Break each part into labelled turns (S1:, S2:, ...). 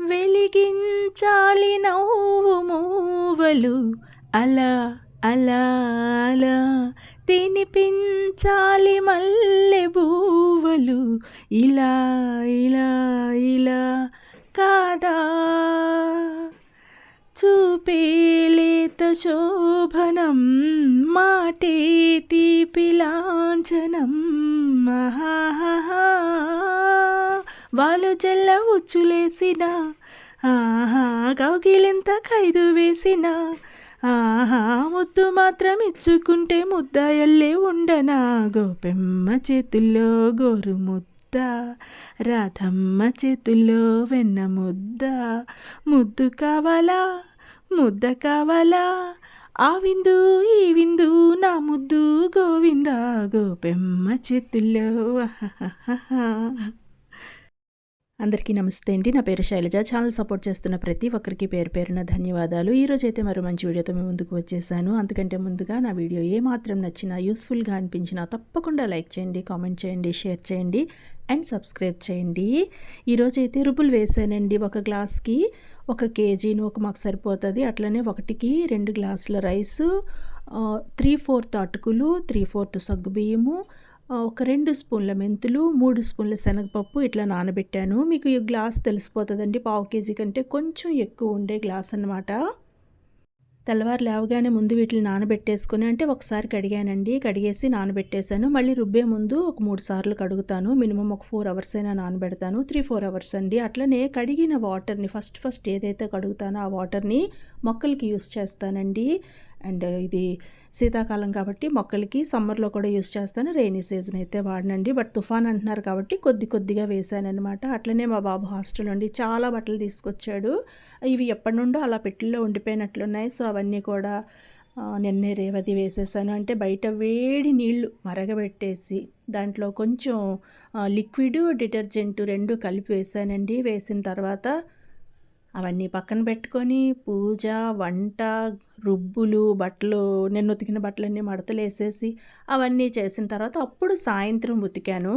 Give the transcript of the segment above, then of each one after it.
S1: వెలిగించాలి నవ్వు మూవలు. అలా అలా అలా తినిపించాలి మల్లె బూవలు. ఇలా ఇలా ఇలా కాదా? చూపేలేత శోభనం మాటే తీపిలాంఛనం ఆహాహా. వాళ్ళు జల్ల ఉచ్చులేసిన. ఆహా కౌకిలింత ఖైదు వేసిన. ఆహా ముద్దు మాత్రం ఇచ్చుకుంటే ముద్ద ఎల్లే ఉండనా? గోపెమ్మ చేతుల్లో గోరు ముద్ద. రాధమ్మ చేతుల్లో వెన్న ముద్ద. ముద్దు కావాలా? ముద్ద కావాలా? ఆ విందు ఈ విందు నా ముద్దు గోవింద? గోపెమ్మ చేతుల్లో. అందరికీ నమస్తే అండి. నా పేరు శైలజ. ఛానల్ సపోర్ట్ చేస్తున్న ప్రతి ఒక్కరికి పేరు పేరున ధన్యవాదాలు. ఈరోజు అయితే మరో మంచి వీడియోతో మేము ముందుకు వచ్చేసాను. అందుకంటే ముందుగా నా వీడియో ఏ మాత్రం నచ్చినా యూస్ఫుల్గా అనిపించినా తప్పకుండా లైక్ చేయండి కామెంట్ చేయండి షేర్ చేయండి అండ్ సబ్స్క్రైబ్ చేయండి. ఈరోజు అయితే రుబ్బులు వేసానండి ఒక గ్లాస్కి. ఒక కేజీను ఒక మాకు సరిపోతుంది. అట్లనే ఒకటికి రెండు గ్లాసుల రైసు త్రీ ఫోర్త్ అటుకులు త్రీ ఫోర్త్ సగ్గుబియ్యము బియ్యము ఒక రెండు స్పూన్ల మెంతులు మూడు స్పూన్ల శనగపప్పు ఇట్లా నానబెట్టాను. మీకు ఈ గ్లాస్ తెలిసిపోతుందండి పావు కేజీ కంటే కొంచెం ఎక్కువ ఉండే గ్లాస్ అన్నమాట. తెల్లవారు లేవగానే ముందు వీటిని నానబెట్టేసుకుని అంటే ఒకసారి కడిగానండి కడిగేసి నానబెట్టేశాను. మళ్ళీ రుబ్బే ముందు ఒక మూడు సార్లు కడుగుతాను. మినిమం ఒక ఫోర్ అవర్స్ అయినా నానబెడతాను. త్రీ ఫోర్ అవర్స్ అండి. అట్లనే కడిగిన వాటర్ని ఫస్ట్ ఫస్ట్ ఏదైతే కడుగుతానో ఆ వాటర్ని మొక్కలకి యూస్ చేస్తానండి. అండ్ ఇది శీతాకాలం కాబట్టి మొక్కలకి సమ్మర్లో కూడా యూస్ చేస్తాను. రెయినీ సీజన్ అయితే వాడనండి. బట్ తుఫాన్ అంటున్నారు కాబట్టి కొద్ది కొద్దిగా వేశానమాట అట్లనే మా బాబు హాస్టల్ నుండి చాలా బట్టలు తీసుకొచ్చాడు. ఇవి ఎప్పటి నుండో అలా పెట్టిల్లో ఉండిపోయినట్లున్నాయి. సో అవన్నీ కూడా నిన్నే రేవతి వేసేసాను. అంటే బయట వేడి నీళ్ళు మరగబెట్టేసి దాంట్లో కొంచెం లిక్విడ్ డిటర్జెంట్ రెండు కలిపి వేసానండి వేసిన తర్వాత అవన్నీ పక్కన పెట్టుకొని పూజ వంట రుబ్బులు బట్టలు నేను ఉతికిన బట్టలన్నీ మడతలు వేసేసి అవన్నీ చేసిన తర్వాత అప్పుడు సాయంత్రం ఉతికాను.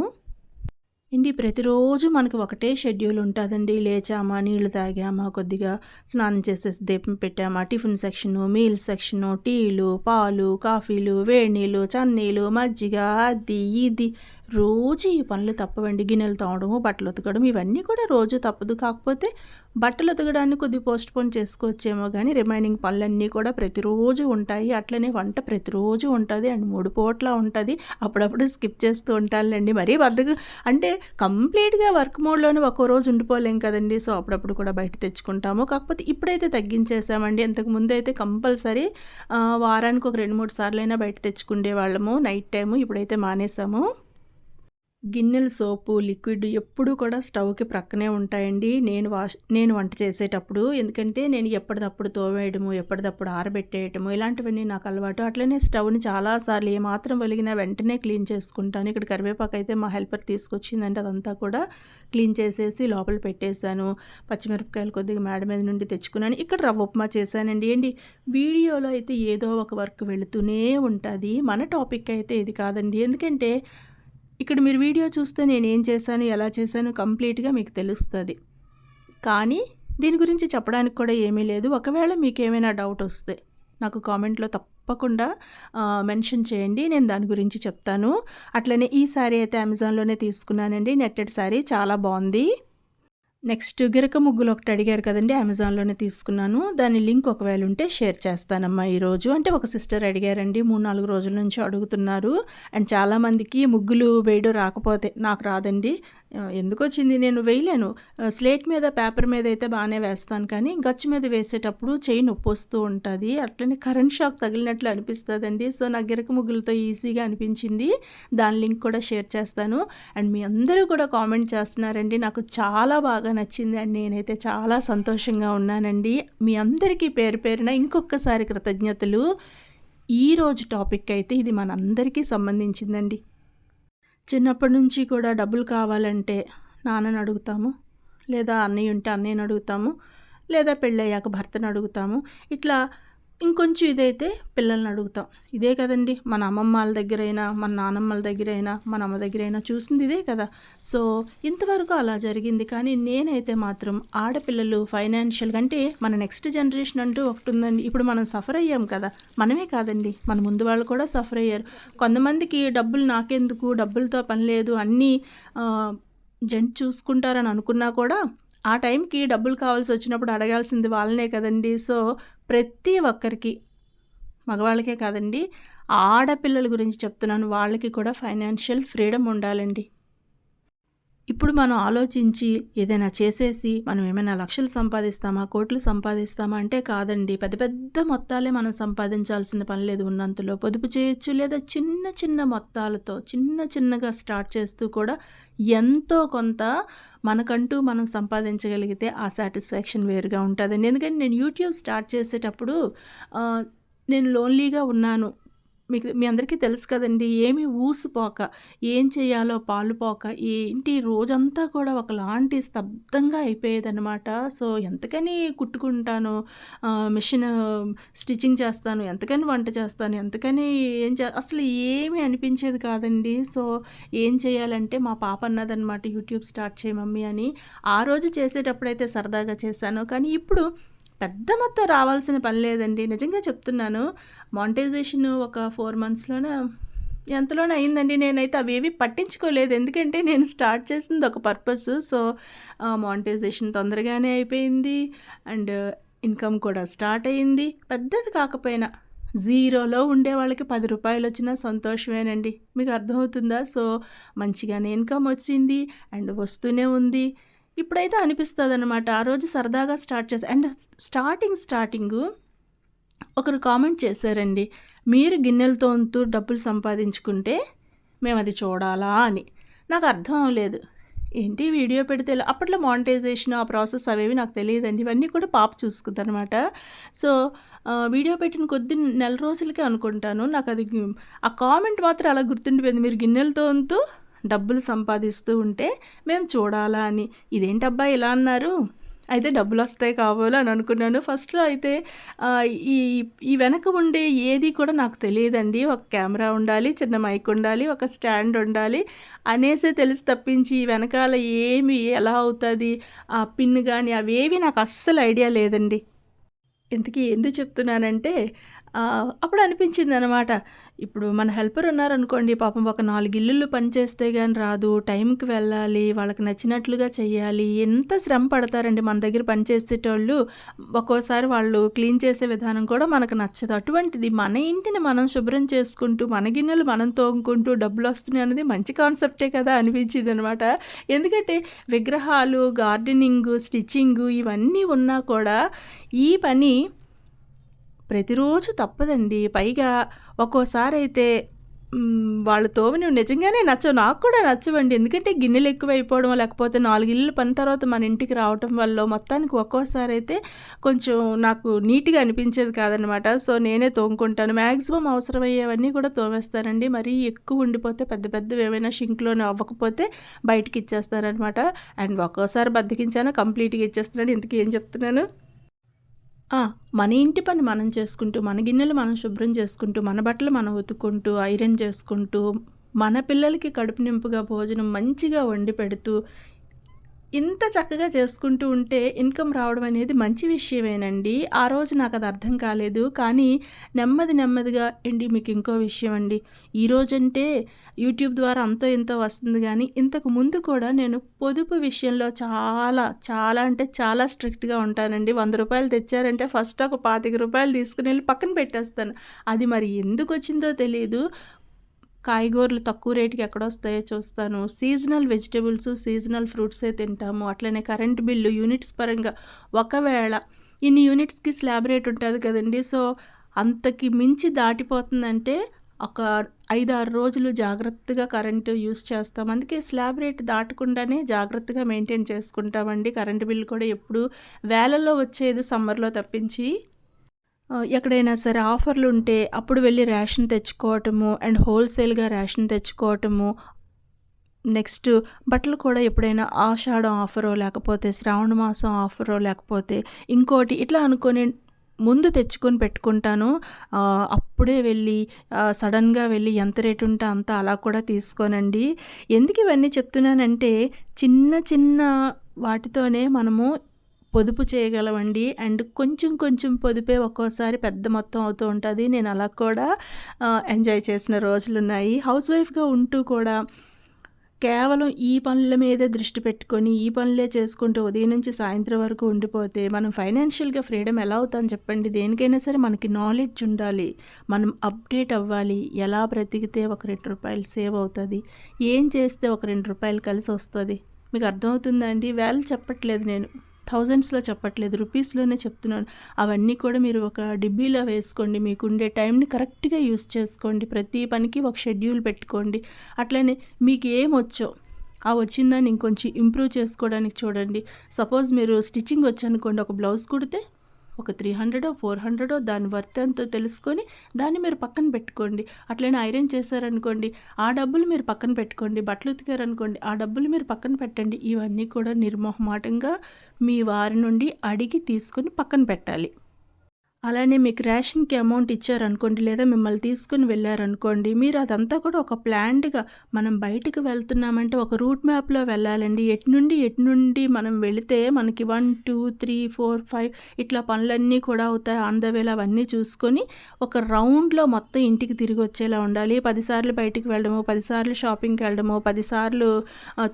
S1: ఇండి ప్రతిరోజు మనకు ఒకటే షెడ్యూల్ ఉంటుందండి. లేచామా నీళ్ళు తాగామా కొద్దిగా స్నానం చేసేసి దీపం పెట్టామా టిఫిన్ సెక్షను మీల్ సెక్షను టీలు పాలు కాఫీలు వేడి నీళ్ళు చన్నీళ్ళు మజ్జిగ అది ఇది రోజు ఈ పనులు తప్పవండి. గిన్నెలు తోమడము బట్టలు ఉతకడం ఇవన్నీ కూడా రోజు తప్పదు. కాకపోతే బట్టలు ఉతకడాన్ని కొద్ది పోస్ట్ పోన్ చేసుకోవచ్చేమో కానీ రిమైనింగ్ పనులన్నీ కూడా ప్రతిరోజు ఉంటాయి. అట్లనే వంట ప్రతిరోజు ఉంటుంది అండ్ మూడు పూట్ల ఉంటుంది. అప్పుడప్పుడు స్కిప్ చేస్తూ ఉంటానులేండి. మరీ బద్దకు అంటే కంప్లీట్గా వర్క్ మోడ్లోనే ఒక్కో రోజు ఉండిపోలేం కదండి. సో అప్పుడప్పుడు కూడా బయట తెచ్చుకుంటాము. కాకపోతే ఇప్పుడైతే తగ్గించేసామండి. ఇంతకు ముందు అయితే కంపల్సరీ వారానికి ఒక రెండు మూడు సార్లు అయినా బయట తెచ్చుకునే వాళ్ళము నైట్ టైము ఇప్పుడైతే మానేసాము. గిన్నెలు సోపు లిక్విడ్ ఎప్పుడూ కూడా స్టవ్కి ప్రక్కనే ఉంటాయండి. నేను వాష్ నేను వంట చేసేటప్పుడు. ఎందుకంటే నేను ఎప్పటిదప్పుడు తోవేయడము ఎప్పటిదప్పుడు ఆరబెట్టేయటము ఇలాంటివన్నీ నాకు అలవాటు. అట్లనే స్టవ్ని చాలాసార్లు ఏమాత్రం వెలిగినా వెంటనే క్లీన్ చేసుకుంటాను. ఇక్కడ కరివేపాకు అయితే మా హెల్పర్ తీసుకొచ్చిందంటే అదంతా కూడా క్లీన్ చేసేసి లోపల పెట్టేశాను. పచ్చిమిరపకాయలు కొద్దిగా మేడ మీద నుండి తెచ్చుకున్నాను. ఇక్కడ రవ్వ ఉప్మా చేశానండి. ఏంటి? వీడియోలో అయితే ఏదో ఒక వర్క్ వెళుతూనే ఉంటుంది. మన టాపిక్ అయితే ఇది కాదండి. ఎందుకంటే ఇక్కడ మీరు వీడియో చూస్తే నేను ఏం చేశాను ఎలా చేశాను కంప్లీట్గా మీకు తెలుస్తుంది. కానీ దీని గురించి చెప్పడానికి కూడా ఏమీ లేదు. ఒకవేళ మీకు ఏమైనా డౌట్ వస్తే నాకు కామెంట్లో తప్పకుండా మెన్షన్ చేయండి. నేను దాని గురించి చెప్తాను. అట్లనే ఈ శారీ అయితే అమెజాన్లోనే తీసుకున్నానండి. నెట్టెడ్ శారీ చాలా బాగుంది. నెక్స్ట్ గిరక ముగ్గులు ఒకటి అడిగారు కదండి అమెజాన్లోనే తీసుకున్నాను. దాని లింక్ ఒకవేళ ఉంటే షేర్ చేస్తానమ్మా ఈరోజు. అంటే ఒక సిస్టర్ అడిగారండి మూడు నాలుగు రోజుల నుంచి అడుగుతున్నారు. అండ్ చాలామందికి ముగ్గులు వేయడం రాకపోతే నాకు రాదండి. ఎందుకు వచ్చింది నేను వేయలేను. స్లేట్ మీద పేపర్ మీద అయితే బాగానే వేస్తాను కానీ గచ్చు మీద వేసేటప్పుడు చేయి నొప్పి వస్తూ ఉంటుంది. అట్లనే కరెంట్ షాక్ తగిలినట్లు అనిపిస్తుందండి. సో నా గిరక ముగ్గులతో ఈజీగా అనిపించింది. దాని లింక్ కూడా షేర్ చేస్తాను. అండ్ మీ అందరూ కూడా కామెంట్ చేస్తున్నారండి. నాకు చాలా బాగా నచ్చింది అండ్ నేనైతే చాలా సంతోషంగా ఉన్నానండి. మీ అందరికీ పేరు పేరున ఇంకొకసారి కృతజ్ఞతలు. ఈరోజు టాపిక్ అయితే ఇది మనందరికీ సంబంధించిందండి. చిన్నప్పటి నుంచి కూడా డబ్బులు కావాలంటే నాన్నని అడుగుతాము లేదా అన్నయ్య ఉంటే అన్నయ్యని అడుగుతాము లేదా పెళ్ళయ్యాక భర్తను అడుగుతాము. ఇట్లా ఇంకొంచెం ఇదైతే పిల్లల్ని అడుగుతాం. ఇదే కదండి మన అమ్మమ్మ వాళ్ళ దగ్గరైనా మన నానమ్మల దగ్గరైనా మన అమ్మ దగ్గరైనా చూసింది ఇదే కదా. సో ఇంతవరకు అలా జరిగింది. కానీ నేనైతే మాత్రం ఆడపిల్లలు ఫైనాన్షియల్ అంటే మన నెక్స్ట్ జనరేషన్ అంటూ ఒకటి ఉందండి. ఇప్పుడు మనం సఫర్ అయ్యాం కదా. మనమే కాదండి మన ముందు వాళ్ళు కూడా సఫర్ అయ్యారు. కొంతమందికి డబ్బులు నాకెందుకు డబ్బులతో పని లేదు అన్నీ జంట్ చూసుకుంటారని అనుకున్నా కూడా ఆ టైంకి డబ్బులు కావాల్సి వచ్చినప్పుడు అడగాల్సింది వాళ్ళనే కదండి. సో ప్రతి ఒక్కరికి మగవాళ్ళకే కాదండి ఆడపిల్లల గురించి చెప్తున్నాను. వాళ్ళకి కూడా ఫైనాన్షియల్ ఫ్రీడమ్ ఉండాలండి. ఇప్పుడు మనం ఆలోచించి ఏదైనా చేసేసి మనం ఏమైనా లక్షలు సంపాదిస్తామా కోట్లు సంపాదిస్తామా అంటే కాదండి. పెద్ద పెద్ద మొత్తాలే మనం సంపాదించాల్సిన పని లేదు. ఉన్నంతలో పొదుపు చేయొచ్చు లేదా చిన్న చిన్న మొత్తాలతో చిన్న చిన్నగా స్టార్ట్ చేస్తూ కూడా ఎంతో కొంత మనకంటూ మనం సంపాదించగలిగితే ఆ సాటిస్ఫాక్షన్ వేరుగా ఉంటుందండి. ఎందుకంటే నేను యూట్యూబ్ స్టార్ట్ చేసేటప్పుడు నేను లోన్లీగా ఉన్నాను. మీకు మీ అందరికీ తెలుసు కదండి ఏమి ఊసిపోక ఏం చేయాలో పాలుపోక ఏంటి రోజంతా కూడా ఒకలాంటి స్తబ్దంగా అయిపోయేదన్నమాట. సో ఎంతకని కుట్టుకుంటాను మిషన్ స్టిచ్చింగ్ చేస్తాను ఎంతకని వంట చేస్తాను ఎంతకని ఏం చే అసలు ఏమీ అనిపించేది కాదండి. సో ఏం చేయాలంటే మా పాప అన్నదనమాట యూట్యూబ్ స్టార్ట్ చేయ మమ్మీ అని. ఆ రోజు చేసేటప్పుడైతే సరదాగా చేశాను. కానీ ఇప్పుడు పెద్ద మొత్తం రావాల్సిన పని లేదండి. నిజంగా చెప్తున్నాను. మానిటైజేషన్ ఒక ఫోర్ మంత్స్లోనే ఎంతలోనే అయిందండి. నేనైతే అవేవి పట్టించుకోలేదు. ఎందుకంటే నేను స్టార్ట్ చేసింది ఒక పర్పస్ సో మానిటైజేషన్ తొందరగానే అయిపోయింది. అండ్ ఇన్కమ్ కూడా స్టార్ట్ అయ్యింది పెద్దది కాకపోయినా జీరోలో ఉండే వాళ్ళకి పది రూపాయలు వచ్చినా సంతోషమేనండి. మీకు అర్థమవుతుందా? సో మంచిగానే ఇన్కమ్ వచ్చింది. అండ్ వస్తూనే ఉంది. ఇప్పుడైతే అనిపిస్తుంది అనమాట ఆ రోజు సరదాగా స్టార్ట్ చేసి అండ్ స్టార్టింగ్ స్టార్టింగు ఒకరు కామెంట్ చేశారండి. మీరు గిన్నెలతో డబ్బులు సంపాదించుకుంటే మేము అది చూడాలా అని. నాకు అర్థం అవ్వలేదు. ఏంటి వీడియో పెడితే అప్పట్లో మానిటైజేషన్ ఆ ప్రాసెస్ అవేవి నాకు తెలియదండి. ఇవన్నీ కూడా పాప చూసుకుంది అనమాట సో వీడియో పెట్టిన కొద్ది నెల రోజులకే అనుకుంటాను. నాకు అది ఆ కామెంట్ మాత్రం అలా గుర్తుండిపోయింది. మీరు గిన్నెలతో డబ్బులు సంపాదిస్తూ ఉంటే మేము చూడాలా అని. ఇదేంటబ్బా ఇలా అన్నారు? అయితే డబ్బులు వస్తాయి కావాలో అని అనుకున్నాను. ఫస్ట్లో అయితే ఈ ఈ వెనక ఉండే ఏది కూడా నాకు తెలియదండి. ఒక కెమెరా ఉండాలి చిన్న మైక్ ఉండాలి ఒక స్టాండ్ ఉండాలి అనేసే తెలిసి తప్పించి వెనకాల ఏమి ఎలా అవుతుంది ఆ పిన్ కానీ అవేవి నాకు అస్సలు ఐడియా లేదండి. ఇంతకీ ఎందుకు చెప్తున్నానంటే అప్పుడు అనిపించింది అనమాట ఇప్పుడు మన హెల్పర్ ఉన్నారనుకోండి పాపం ఒక నాలుగు ఇల్లులు పనిచేస్తే కానీ రాదు టైంకి వెళ్ళాలి వాళ్ళకి నచ్చినట్లుగా చేయాలి ఎంత శ్రమ పడతారండి మన దగ్గర పనిచేసేటోళ్ళు ఒక్కోసారి వాళ్ళు క్లీన్ చేసే విధానం కూడా మనకు నచ్చదు. అటువంటిది మన ఇంటిని మనం శుభ్రం చేసుకుంటూ మన గిన్నెలు మనం తోముకుంటూ డబ్బులు వస్తున్నాయి అనేది మంచి కాన్సెప్టే కదా అనిపించింది అనమాట ఎందుకంటే విగ్రహాలు గార్డెనింగ్ స్టిచ్చింగ్ ఇవన్నీ ఉన్నా కూడా ఈ పని ప్రతిరోజు తప్పదండి. పైగా ఒక్కోసారి అయితే వాళ్ళ నువ్వు నిజంగానే నచ్చవు. నాకు కూడా నచ్చవండి. ఎందుకంటే గిన్నెలు ఎక్కువైపోవడం లేకపోతే నాలుగు ఇళ్ళు పని తర్వాత మన ఇంటికి రావటం వల్ల మొత్తానికి ఒక్కోసారి అయితే కొంచెం నాకు నీట్గా అనిపించేది కాదనమాట సో నేనే తోముకుంటాను. మ్యాక్సిమం అవసరమయ్యేవన్నీ కూడా తోమేస్తానండి. మరీ ఎక్కువ ఉండిపోతే పెద్ద పెద్దవి ఏమైనా షింక్లోనే అవ్వకపోతే బయటికి ఇచ్చేస్తారనమాట అండ్ ఒక్కోసారి బద్దకించాను కంప్లీట్గా ఇచ్చేస్తున్నాను. ఇంతకీ ఏం చెప్తున్నాను? మన ఇంటి పని మనం చేసుకుంటూ మన గిన్నెలు మనం శుభ్రం చేసుకుంటూ మన బట్టలు మనం ఉతుక్కుంటూ ఐరన్ చేసుకుంటూ మన పిల్లలకి కడుపు నింపుగా భోజనం మంచిగా వండి పెడుతూ ఇంత చక్కగా చేసుకుంటూ ఉంటే ఇన్కమ్ రావడం అనేది మంచి విషయమేనండి. ఆ రోజు నాకు అది అర్థం కాలేదు. కానీ నెమ్మది నెమ్మదిగా అండి మీకు ఇంకో విషయం అండి ఈరోజంటే యూట్యూబ్ ద్వారా అంతో ఎంతో వస్తుంది కానీ ఇంతకు ముందు కూడా నేను పొదుపు విషయంలో చాలా చాలా అంటే చాలా స్ట్రిక్ట్గా ఉంటానండి. వంద రూపాయలు తెచ్చారంటే ఫస్ట్ ఒక పాతిక రూపాయలు తీసుకుని వెళ్ళి పక్కన పెట్టేస్తాను. అది మరి ఎందుకు వచ్చిందో తెలియదు కాయగూరలు తక్కువ రేటుకి ఎక్కడ వస్తాయో చూస్తాను. సీజనల్ వెజిటేబుల్స్ సీజనల్ ఫ్రూట్సే తింటాము. అట్లనే కరెంట్ బిల్లు యూనిట్స్ పరంగా ఒకవేళ ఇన్ని యూనిట్స్కి స్లాబ్ రేట్ ఉంటుంది కదండి. సో అంతకి మించి దాటిపోతుందంటే ఒక ఐదు ఆరు రోజులు జాగ్రత్తగా కరెంటు యూస్ చేస్తాం. అందుకే స్లాబ్ రేట్ దాటకుండానే జాగ్రత్తగా మెయింటైన్ చేసుకుంటామండి. కరెంటు బిల్లు కూడా ఎప్పుడు వేలల్లో వచ్చేది సమ్మర్లో తప్పించి ఎక్కడైనా సరే ఆఫర్లు ఉంటే అప్పుడు వెళ్ళి రేషన్ తెచ్చుకోవటము అండ్ హోల్సేల్గా రేషన్ తెచ్చుకోవటము. నెక్స్ట్ బట్టలు కూడా ఎప్పుడైనా ఆషాఢం ఆఫరో లేకపోతే శ్రావణ మాసం ఆఫరో లేకపోతే ఇంకోటి ఇట్లా అనుకొని ముందు తెచ్చుకొని పెట్టుకుంటాను. అప్పుడే వెళ్ళి సడన్గా వెళ్ళి ఎంత రేటు ఉంటే అంత అలా కూడా తీసుకోనండి. ఎందుకు ఇవన్నీ చెప్తున్నానంటే చిన్న చిన్న వాటితోనే మనము పొదుపు చేయగలమండి అండ్ కొంచెం కొంచెం పొదుపే ఒక్కోసారి పెద్ద మొత్తం అవుతూ ఉంటుంది. నేను అలా కూడా ఎంజాయ్ చేసిన రోజులు ఉన్నాయి హౌస్ వైఫ్గా ఉంటూ కూడా కేవలం ఈ పనుల మీదే దృష్టి పెట్టుకొని ఈ పనులే చేసుకుంటూ ఉదయం నుంచి సాయంత్రం వరకు ఉండిపోతే మనం ఫైనాన్షియల్గా ఫ్రీడమ్ ఎలా అవుతాం చెప్పండి. దేనికైనా సరే మనకి నాలెడ్జ్ ఉండాలి. మనం అప్డేట్ అవ్వాలి. ఎలా బ్రతికితే ఒక రెండు రూపాయలు సేవ్ అవుతుంది. ఏం చేస్తే ఒక రెండు రూపాయలు కలిసి వస్తుంది. మీకు అర్థమవుతుందండి వేలు చెప్పట్లేదు నేను. థౌజండ్స్లో చెప్పట్లేదు రూపీస్లోనే చెప్తున్నాను అవన్నీ కూడా మీరు ఒక డిబ్బీలో వేసుకోండి. మీకు ఉండే టైంని కరెక్ట్గా యూస్ చేసుకోండి. ప్రతి పనికి ఒక షెడ్యూల్ పెట్టుకోండి. అట్లనే మీకు ఏం వచ్చో వచ్చిన దాన్ని ఇంకొంచెం ఇంప్రూవ్ చేసుకోవడానికి చూడండి. సపోజ్ మీరు స్టిచ్చింగ్ వచ్చనుకోండి ఒక బ్లౌజ్ కుడితే ఒక త్రీ హండ్రెడో ఫోర్ హండ్రెడో దాని వర్త్ ఎంతో తెలుసుకొని దాన్ని మీరు పక్కన పెట్టుకోండి. అట్లనే ఐరన్ చేశారనుకోండి ఆ డబ్బులు మీరు పక్కన పెట్టుకోండి. బట్టలు ఉతికారనుకోండి ఆ డబ్బులు మీరు పక్కన పెట్టండి. ఇవన్నీ కూడా నిర్మోహమాటంగా మీ వారి నుండి అడిగి తీసుకొని పక్కన పెట్టాలి. అలానే మీకు రేషన్కి అమౌంట్ ఇచ్చారనుకోండి లేదా మిమ్మల్ని తీసుకుని వెళ్ళారనుకోండి మీరు అదంతా కూడా ఒక ప్లాన్డ్గా మనం బయటికి వెళ్తున్నామంటే ఒక రూట్ మ్యాప్లో వెళ్ళాలండి. ఎటు నుండి ఎటు నుండి మనం వెళితే మనకి one two three four five ఇట్లా పనులన్నీ కూడా అవుతాయి. ఆన్ ద వేలో అవన్నీ చూసుకొని ఒక రౌండ్లో మొత్తం ఇంటికి తిరిగి వచ్చేలా ఉండాలి. పదిసార్లు బయటికి వెళ్ళడము పదిసార్లు షాపింగ్కి వెళ్ళడము పదిసార్లు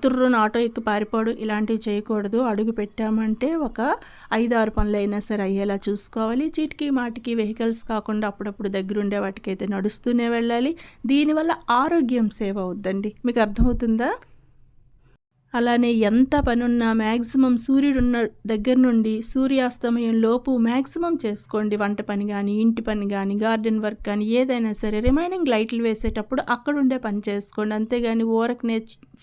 S1: తుర్రున ఆటో ఎక్కి పారిపోవడం ఇలాంటివి చేయకూడదు. అడుగు పెట్టామంటే ఒక ఐదారు పనులు అయినా సరే అయ్యేలా చూసుకోవాలి. చీటికి మాటికి వెహికల్స్ కాకుండా అప్పుడప్పుడు దగ్గరుండే వాటికైతే నడుస్తూనే వెళ్ళాలి. దీనివల్ల ఆరోగ్యం సేవ్ అవుద్దండి. మీకు అర్థమవుతుందా? అలానే ఎంత పనున్నా మ్యాక్సిమం సూర్యుడున్న దగ్గర నుండి సూర్యాస్తమయం లోపు మ్యాక్సిమం చేసుకోండి. వంట పని కానీ ఇంటి పని కానీ గార్డెన్ వర్క్ కానీ ఏదైనా సరే రిమైనింగ్ లైట్లు వేసేటప్పుడు అక్కడ ఉండే పని చేసుకోండి. అంతేగాని ఓరకనే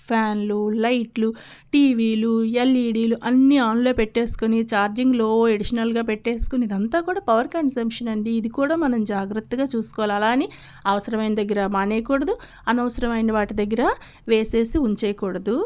S1: ఫ్యాన్లు లైట్లు టీవీలు ఎల్ఈడీలు అన్నీ ఆన్లో పెట్టేసుకొని ఛార్జింగ్లో ఎడిషనల్గా పెట్టేసుకుని ఇదంతా కూడా పవర్ కన్సంప్షన్ అండి. ఇది కూడా మనం జాగ్రత్తగా చూసుకోవాలి. అలా అని అవసరమైన దగ్గర మానేయకూడదు అనవసరమైన వాటి దగ్గర వేసేసి ఉంచేయకూడదు.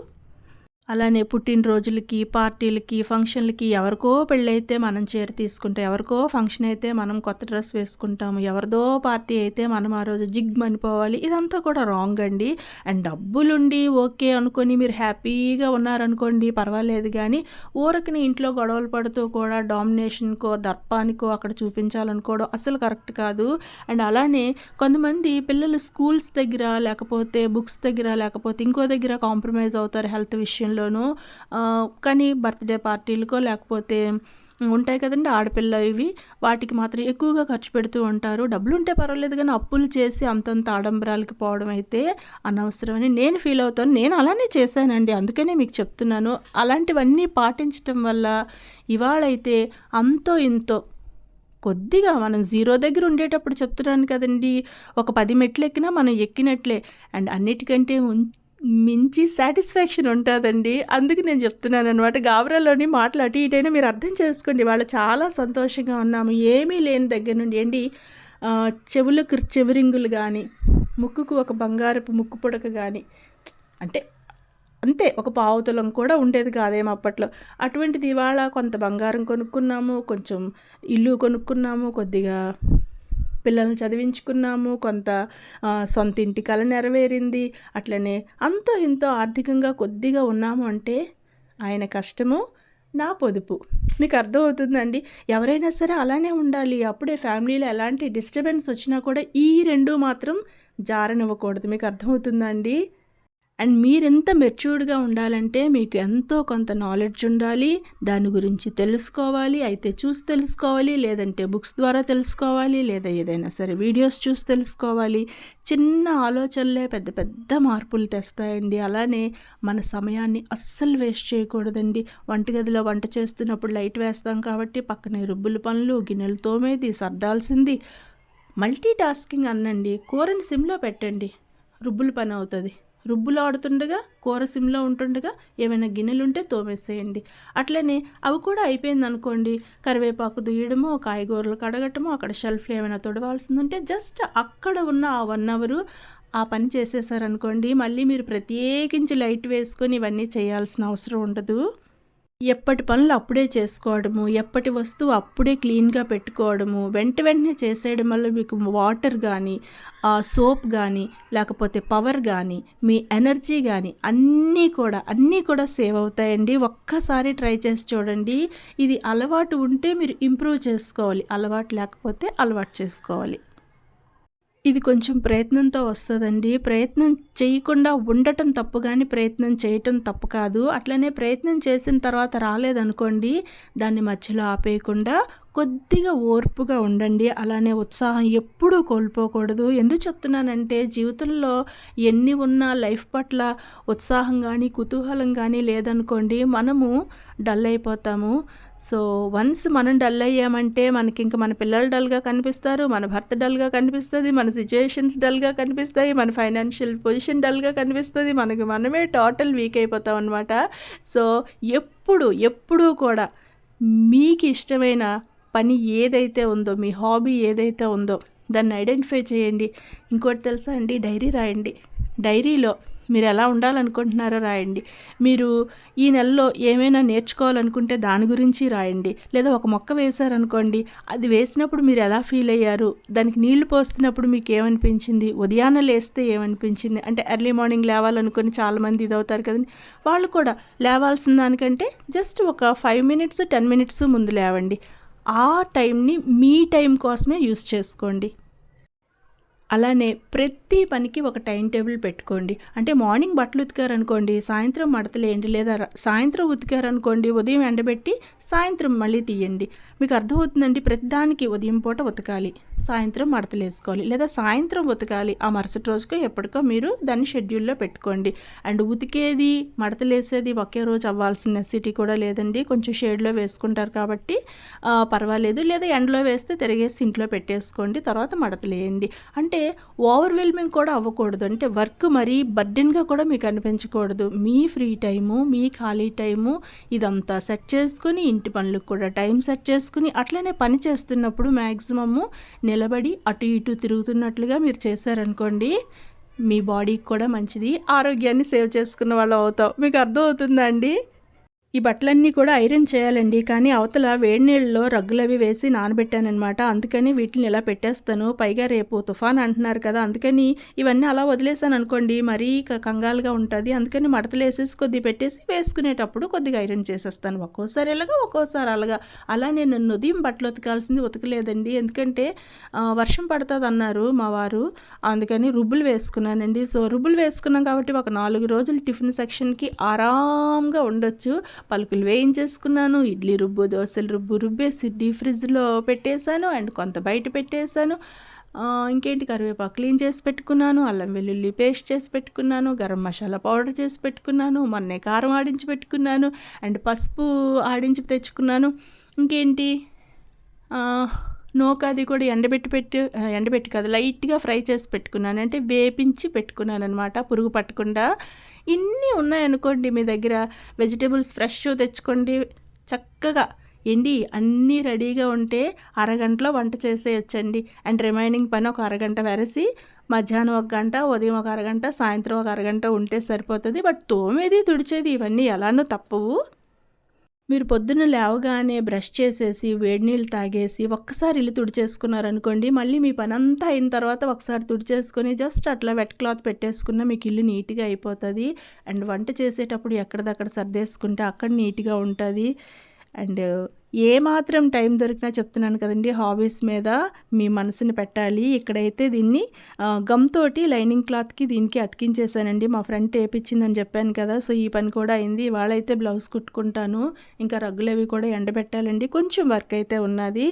S1: అలానే పుట్టినరోజులకి పార్టీలకి ఫంక్షన్లకి ఎవరికో పెళ్ళైతే మనం చీర తీసుకుంటాం ఎవరికో ఫంక్షన్ అయితే మనం కొత్త డ్రెస్ వేసుకుంటాము ఎవరిదో పార్టీ అయితే మనం ఆ రోజు జిగ్ మనిపోవాలి ఇదంతా కూడా రాంగ్ అండి. అండ్ డబ్బులుండి ఓకే అనుకొని మీరు హ్యాపీగా ఉన్నారనుకోండి పర్వాలేదు కానీ ఊరకని ఇంట్లో గొడవలు పడుతూ కూడా డామినేషన్కో దర్పానికో అక్కడ చూపించాలనుకోవడం అసలు కరెక్ట్ కాదు. అండ్ అలానే కొంతమంది పిల్లలు స్కూల్స్ దగ్గర లేకపోతే బుక్స్ దగ్గర లేకపోతే ఇంకో దగ్గర కాంప్రమైజ్ అవుతారు హెల్త్ విషయం విషయంలోనూ కానీ బర్త్డే పార్టీలకో లేకపోతే ఉంటాయి కదండి ఆడపిల్ల ఇవి వాటికి మాత్రం ఎక్కువగా ఖర్చు పెడుతూ ఉంటారు. డబ్బులు ఉంటే పర్వాలేదు కానీ అప్పులు చేసి అంతంత ఆడంబరాలకి పోవడం అయితే అనవసరమని నేను ఫీల్ అవుతాను. నేను అలానే చేశానండి. అందుకనే మీకు చెప్తున్నాను. అలాంటివన్నీ పాటించటం వల్ల ఇవాళైతే అంతో ఇంతో కొద్దిగా మనం జీరో దగ్గర ఉండేటప్పుడు చెప్తున్నాను కదండి. ఒక పది మెట్లు ఎక్కినా మనం ఎక్కినట్లే. అండ్ అన్నిటికంటే మించి సాటిస్ఫాక్షన్ ఉంటుందండి. అందుకు నేను చెప్తున్నాను అనమాట గాబరాలోని మాటలు అటు ఇటైనా మీరు అర్థం చేసుకోండి. వాళ్ళు చాలా సంతోషంగా ఉన్నాము. ఏమీ లేని దగ్గర నుండి ఏంటి? చెవులకు చెవిరింగులు కానీ ముక్కుకు ఒక బంగారపు ముక్కు పుడక కానీ అంటే అంతే ఒక పావుతులం కూడా ఉండేది కాదేమో అప్పట్లో. అటువంటిది ఇవాళ కొంత బంగారం కొనుక్కున్నాము కొంచెం ఇల్లు కొనుక్కున్నాము కొద్దిగా పిల్లల్ని చదివించుకున్నాము కొంత సొంత ఇంటి కళ నెరవేరింది. అట్లనే అంతో ఇంతో ఆర్థికంగా కొద్దిగా ఉన్నాము అంటే ఆయన కష్టము నా పొదుపు. మీకు అర్థమవుతుందండి? ఎవరైనా సరే అలానే ఉండాలి. అప్పుడే ఫ్యామిలీలో ఎలాంటి డిస్టర్బెన్స్ వచ్చినా కూడా ఈ రెండు మాత్రం జారనివ్వకూడదు. మీకు అర్థమవుతుందండి అండ్ మీరెంత మెచ్యూర్డ్గా ఉండాలంటే మీకు ఎంతో కొంత నాలెడ్జ్ ఉండాలి. దాని గురించి తెలుసుకోవాలి. అయితే చూసి తెలుసుకోవాలి. లేదంటే బుక్స్ ద్వారా తెలుసుకోవాలి. లేదా ఏదైనా సరే వీడియోస్ చూసి తెలుసుకోవాలి. చిన్న ఆలోచనలే పెద్ద పెద్ద మార్పులు తెస్తాయండి. అలానే మన సమయాన్ని అస్సలు వేస్ట్ చేయకూడదండి. వంటగదిలో వంట చేస్తున్నప్పుడు లైట్ వేస్తాం కాబట్టి పక్కనే రుబ్బుల పనులు గిన్నెలు తోమేది సర్దాల్సింది. Multi tasking అన్నండి. కూరని సిమ్లో పెట్టండి. రుబ్బుల పని అవుతుంది. రుబ్బులాడుతుండగా కూర సిమ్లో ఉంటుండగా ఏమైనా గిన్నెలుంటే తోమేసేయండి. అట్లనే అవి కూడా అయిపోయింది అనుకోండి కరివేపాకు దుయ్యడము కాయగూరలు కడగటము అక్కడ షెల్ఫ్లో ఏమైనా తొడవాల్సింది ఉంటే జస్ట్ అక్కడ ఉన్న ఆ వన్ అవరు ఆ పని చేసేసారనుకోండి. మళ్ళీ మీరు ప్రత్యేకించి లైట్ వేసుకొని ఇవన్నీ చేయాల్సిన అవసరం ఉండదు. ఎప్పటి పనులు అప్పుడే చేసుకోవడము ఎప్పటి వస్తువు అప్పుడే క్లీన్గా పెట్టుకోవడము వెంట వెంటనే చేసేయడం వల్ల మీకు వాటర్ కానీ సోప్ కానీ లేకపోతే పవర్ కానీ మీ ఎనర్జీ కానీ అన్నీ కూడా అన్నీ కూడా సేవ్ అవుతాయండి. ఒక్కసారి ట్రై చేసి చూడండి. ఇది అలవాటు ఉంటే మీరు ఇంప్రూవ్ చేసుకోవాలి. అలవాటు లేకపోతే అలవాటు చేసుకోవాలి. ఇది కొంచెం ప్రయత్నంతో వస్తుందండి. ప్రయత్నం చేయకుండా ఉండటం తప్పు కానీ ప్రయత్నం చేయటం తప్పు కాదు. అట్లనే ప్రయత్నం చేసిన తర్వాత రాలేదనుకోండి దాన్ని మధ్యలో ఆపేయకుండా కొద్దిగా ఓర్పుగా ఉండండి. అలానే ఉత్సాహం ఎప్పుడూ కోల్పోకూడదు. ఎందుకు చెప్తున్నానంటే జీవితంలో ఎన్ని ఉన్నా లైఫ్ పట్ల ఉత్సాహం కానీ కుతూహలం కానీ లేదనుకోండి మనము డల్ అయిపోతాము. సో వన్స్ మనం డల్ అయ్యామంటే మనకి ఇంకా మన పిల్లలు డల్గా కనిపిస్తారు మన భర్త డల్గా కనిపిస్తుంది మన సిచ్యుయేషన్స్ డల్గా కనిపిస్తాయి మన ఫైనాన్షియల్ పొజిషన్ డల్గా కనిపిస్తుంది మనకి మనమే టోటల్ వీక్ అయిపోతాం అనమాట సో ఎప్పుడు ఎప్పుడూ కూడా మీకు ఇష్టమైన పని ఏదైతే ఉందో మీ హాబీ ఏదైతే ఉందో దాన్ని ఐడెంటిఫై చేయండి. ఇంకోటి తెలుసా అండి? డైరీ రాయండి. డైరీలో మీరు ఎలా ఉండాలనుకుంటున్నారో రాయండి. మీరు ఈ నెలలో ఏమైనా నేర్చుకోవాలనుకుంటే దాని గురించి రాయండి. లేదా ఒక మొక్క వేశారనుకోండి అది వేసినప్పుడు మీరు ఎలా ఫీల్ అయ్యారు? దానికి నీళ్ళు పోస్తున్నప్పుడు మీకు ఏమనిపించింది ఉదయాన్నే లేస్తే ఏమనిపించింది? అంటే ఎర్లీ మార్నింగ్ లేవాలనుకుని చాలామంది ఇది అవుతారు కదండి. వాళ్ళు కూడా లేవాల్సిన దానికంటే జస్ట్ ఒక ఫైవ్ మినిట్స్ టెన్ మినిట్స్ ముందు లేవండి. ఆ టైంని మీ టైం కోసమే యూస్ చేసుకోండి. అలానే ప్రతి పనికి ఒక టైం టేబుల్ పెట్టుకోండి. అంటే మార్నింగ్ బట్టలు ఉతికారనుకోండి సాయంత్రం మడతలేయండి లేదా సాయంత్రం ఉతికారనుకోండి ఉదయం ఎండబెట్టి సాయంత్రం మళ్ళీ తీయండి. మీకు అర్థమవుతుందండి? ప్రతిదానికి ఉదయం పూట ఉతకాలి సాయంత్రం మడతలు వేసుకోవాలి లేదా సాయంత్రం ఉతకాలి. ఆ మరుసటి రోజుకో ఎప్పటికో మీరు దాన్ని షెడ్యూల్లో పెట్టుకోండి. అండ్ ఉతికేది మడతలేసేది ఒకే రోజు అవ్వాల్సిన నెసిటీ కూడా లేదండి. కొంచెం షేడ్లో వేసుకుంటారు కాబట్టి పర్వాలేదు. లేదా ఎండలో వేస్తే తిరిగేసి ఇంట్లో పెట్టేసుకోండి. తర్వాత మడతలేయండి అంటే ఓవర్వెల్మింగ్ కూడా అవ్వకూడదు. అంటే వర్క్ మరీ బర్డెన్గా కూడా మీకు అనిపించకూడదు. మీ ఫ్రీ టైము మీ ఖాళీ టైము ఇదంతా సెట్ చేసుకుని ఇంటి పనులకు కూడా టైం సెట్ చేసుకుని అట్లనే పని చేస్తున్నప్పుడు మ్యాక్సిమము నిలబడి అటు ఇటు తిరుగుతున్నట్లుగా మీరు చేశారనుకోండి మీ బాడీకి కూడా మంచిది. ఆరోగ్యాన్ని సేవ్ చేసుకున్న వాళ్ళు అవుతాం. మీకు అర్థం అవుతుందా అండి? ఈ బట్టలన్నీ కూడా ఐరన్ చేయాలండి. కానీ అవతల వేడి నీళ్ళలో రగ్గులవి వేసి నానబెట్టానమాట అందుకని వీటిని ఇలా పెట్టేస్తాను. పైగా రేపు తుఫాన్ అంటున్నారు కదా. అందుకని ఇవన్నీ అలా వదిలేసాను అనుకోండి. మరీ కంగాలుగా ఉంటుంది. అందుకని మడతలు వేసేసి కొద్ది పెట్టేసి వేసుకునేటప్పుడు కొద్దిగా ఐరన్ చేసేస్తాను. ఒక్కోసారి ఇలాగా ఒక్కోసారి అలాగా. అలా నేను ఉదయం బట్టలు ఉతకాల్సింది ఉతకలేదండి. ఎందుకంటే వర్షం పడుతుంది అన్నారు మా వారు. అందుకని రుబ్బులు వేసుకున్నానండి. సో రుబ్బులు వేసుకున్నాం కాబట్టి ఒక నాలుగు రోజులు టిఫిన్ సెక్షన్కి ఆరాంగా ఉండొచ్చు. పలుకులు వేయించేసుకున్నాను ఇడ్లీ రుబ్బు దోశలు రుబ్బు రుబ్బేసి డీ ఫ్రిడ్జ్లో పెట్టేశాను అండ్ కొంత బయట పెట్టేశాను. ఇంకేంటి కరివేపాకు క్లీన్ చేసి పెట్టుకున్నాను అల్లం వెల్లుల్లి పేస్ట్ చేసి పెట్టుకున్నాను గరం మసాలా పౌడర్ చేసి పెట్టుకున్నాను మొన్నే కారం ఆడించి పెట్టుకున్నాను అండ్ పసుపు ఆడించి తెచ్చుకున్నాను. ఇంకేంటి? నోక అది కూడా ఎండబెట్టి పెట్టి ఎండబెట్టి కదా లైట్గా ఫ్రై చేసి పెట్టుకున్నాను. అంటే వేపించి పెట్టుకున్నాను అనమాట పురుగు పట్టకుండా. ఇన్ని ఉన్నాయనుకోండి మీ దగ్గర. వెజిటేబుల్స్ ఫ్రెష్ తెచ్చుకోండి. చక్కగా ఎండి అన్నీ రెడీగా ఉంటే అరగంటలో వంట చేసేయచ్చండి. అండ్ రిమైనింగ్ పని ఒక అరగంట వెరసి మధ్యాహ్నం ఒక గంట ఉదయం ఒక అరగంట సాయంత్రం ఒక అరగంట ఉంటే సరిపోతుంది. బట్ తోమేది తుడిచేది ఇవన్నీ ఎలానో తప్పవు. మీరు పొద్దున్న లేవగానే బ్రష్ చేసేసి వేడి నీళ్ళు తాగేసి ఒక్కసారి ఇల్లు తుడిచేసుకున్నారనుకోండి మళ్ళీ మీ పని అంతా అయిన తర్వాత ఒకసారి తుడిచేసుకొని జస్ట్ అట్లా వెట్ క్లాత్ పెట్టేసుకున్న మీకు ఇల్లు నీట్గా అయిపోతుంది. అండ్ వంట చేసేటప్పుడు ఎక్కడిదక్కడ సర్దేసుకుంటే అక్కడ నీట్గా ఉంటుంది. అండ్ ఏ మాత్రం టైం దొరికినా చెప్తున్నాను కదండి హాబీస్ మీద మీ మనసుని పెట్టాలి. ఇక్కడైతే దీన్ని గమ్ తోటి లైనింగ్ క్లాత్కి దీనికి అతికించేసానండి మా ఫ్రెండ్ వేపించిందని చెప్పాను కదా సో ఈ పని కూడా అయింది. ఇవాళైతే బ్లౌజ్ కుట్టుకుంటాను. ఇంకా రగ్గులవి కూడా ఎండబెట్టాలండి. కొంచెం వర్క్ అయితే ఉన్నది.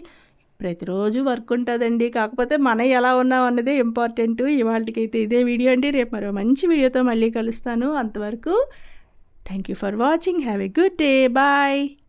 S1: ప్రతిరోజు వర్క్ ఉంటుందండి. కాకపోతే మనం ఎలా ఉన్నాం అన్నదే ఇంపార్టెంట్. ఇవాళకైతే ఇదే వీడియో అండి. రేపు మరో మంచి వీడియోతో మళ్ళీ కలుస్తాను. అంతవరకు thank you for watching. Have a good day. Bye.